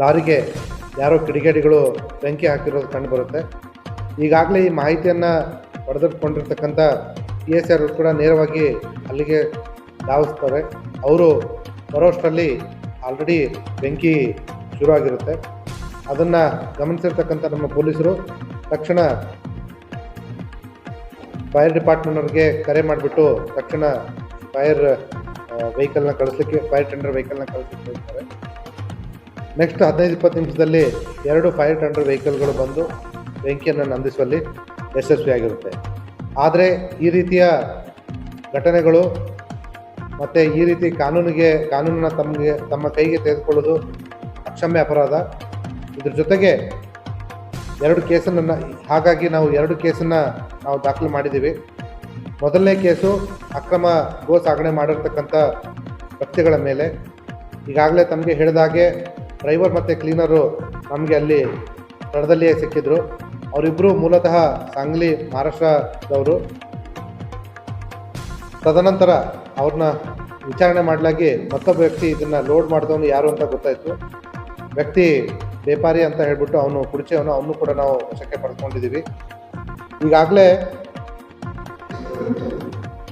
ಲಾರಿಗೆ ಯಾರೋ ಕಿಡಿಗೇಡಿಗಳು ಬೆಂಕಿ ಹಾಕಿರೋದು ಕಂಡು ಬರುತ್ತೆ. ಈಗಾಗಲೇ ಈ ಮಾಹಿತಿಯನ್ನು ಪಡೆದುಕೊಂಡಿರ್ತಕ್ಕಂಥ ಪಿ ಎಸ್ ಆರ್ ಕೂಡ ನೇರವಾಗಿ ಅಲ್ಲಿಗೆ ಧಾವಿಸ್ತಾರೆ. ಅವರು ಬರೋಷ್ಟರಲ್ಲಿ ಆಲ್ರೆಡಿ ಬೆಂಕಿ ಶುರುವಾಗಿರುತ್ತೆ. ಅದನ್ನು ಗಮನಿಸಿರ್ತಕ್ಕಂಥ ನಮ್ಮ ಪೊಲೀಸರು, ತಕ್ಷಣ ಫೈರ್ ಡಿಪಾರ್ಟ್ಮೆಂಟ್ನವ್ರಿಗೆ ಕರೆ ಮಾಡಿಬಿಟ್ಟು ತಕ್ಷಣ ಫೈರ್ ವೆಹಿಕಲ್ನ ಕಳಿಸ್ಲಿಕ್ಕೆ, ಫೈರ್ ಟೆಂಡರ್ ವೆಹಿಕಲ್ನ ಕಳಿಸ್ಲಿಕ್ಕೆ ಹೇಳ್ತಾರೆ. ನೆಕ್ಸ್ಟ್ ಹದಿನೈದು, ಇಪ್ಪತ್ತು ನಿಮಿಷದಲ್ಲಿ ಎರಡು ಫೈರ್ ಟಂಡರ್ ವೆಹಿಕಲ್ಗಳು ಬಂದು ಬೆಂಕಿಯನ್ನು ನಂದಿಸುವಲ್ಲಿ ಯಶಸ್ವಿಯಾಗಿರುತ್ತೆ ಆದರೆ ಈ ರೀತಿಯ ಘಟನೆಗಳು ಮತ್ತು ಈ ರೀತಿ ಕಾನೂನಿಗೆ, ಕಾನೂನನ್ನು ತಮಗೆ, ತಮ್ಮ ಕೈಗೆ ತೆಗೆದುಕೊಳ್ಳೋದು ಅಕ್ಷಮ್ಯ ಅಪರಾಧ. ಇದ್ರ ಜೊತೆಗೆ ಎರಡು ಕೇಸನ್ನು ಹಾಗಾಗಿ ನಾವು ಎರಡು ಕೇಸನ್ನು ನಾವು ದಾಖಲು ಮಾಡಿದ್ದೀವಿ. ಮೊದಲನೇ ಕೇಸು ಅಕ್ರಮ ಗೋ ಸಾಗಣೆ ಮಾಡಿರ್ತಕ್ಕಂಥ ವ್ಯಕ್ತಿಗಳ ಮೇಲೆ. ಈಗಾಗಲೇ ತಮಗೆ ಹೇಳಿದಾಗೆ ಡ್ರೈವರ್ ಮತ್ತು ಕ್ಲೀನರು ನಮಗೆ ಅಲ್ಲಿ ಸ್ಥಳದಲ್ಲಿಯೇ ಸಿಕ್ಕಿದ್ರು. ಅವರಿಬ್ಬರು ಮೂಲತಃ ಸಾಂಗ್ಲಿ ಮಹಾರಾಷ್ಟ್ರದವರು. ತದನಂತರ ಅವ್ರನ್ನ ವಿಚಾರಣೆ ಮಾಡಲಾಗಿ ಮತ್ತೊಬ್ಬ ವ್ಯಕ್ತಿ ಇದನ್ನು ಲೋಡ್ ಮಾಡಿದವನು ಯಾರು ಅಂತ ಗೊತ್ತಾಯಿತು. ವ್ಯಕ್ತಿ ವ್ಯಾಪಾರಿ ಅಂತ ಹೇಳಿಬಿಟ್ಟು ಅವನು ಕುಡಿಚೆಯವನು, ಅವನು ಕೂಡ ನಾವು ವಶಕ್ಕೆ ಪಡ್ಕೊಂಡಿದ್ದೀವಿ ಈಗಾಗಲೇ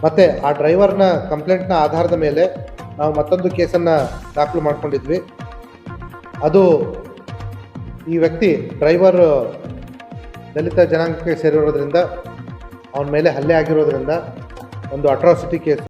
ಮತ್ತೆ ಆ ಡ್ರೈವರ್ನ ಕಂಪ್ಲೇಂಟ್ನ ಆಧಾರದ ಮೇಲೆ ನಾವು ಮತ್ತೊಂದು ಕೇಸನ್ನು ದಾಖಲು ಮಾಡ್ಕೊಂಡಿದ್ವಿ. ಅದು ಈ ವ್ಯಕ್ತಿ ಡ್ರೈವರ್ ದಲಿತ ಜನಾಂಗಕ್ಕೆ ಸೇರಿರೋದ್ರಿಂದ ಅವನ ಮೇಲೆ ಹಲ್ಲೆ ಆಗಿರೋದ್ರಿಂದ ಒಂದು ಅಟ್ರಾಸಿಟಿ ಕೇಸ್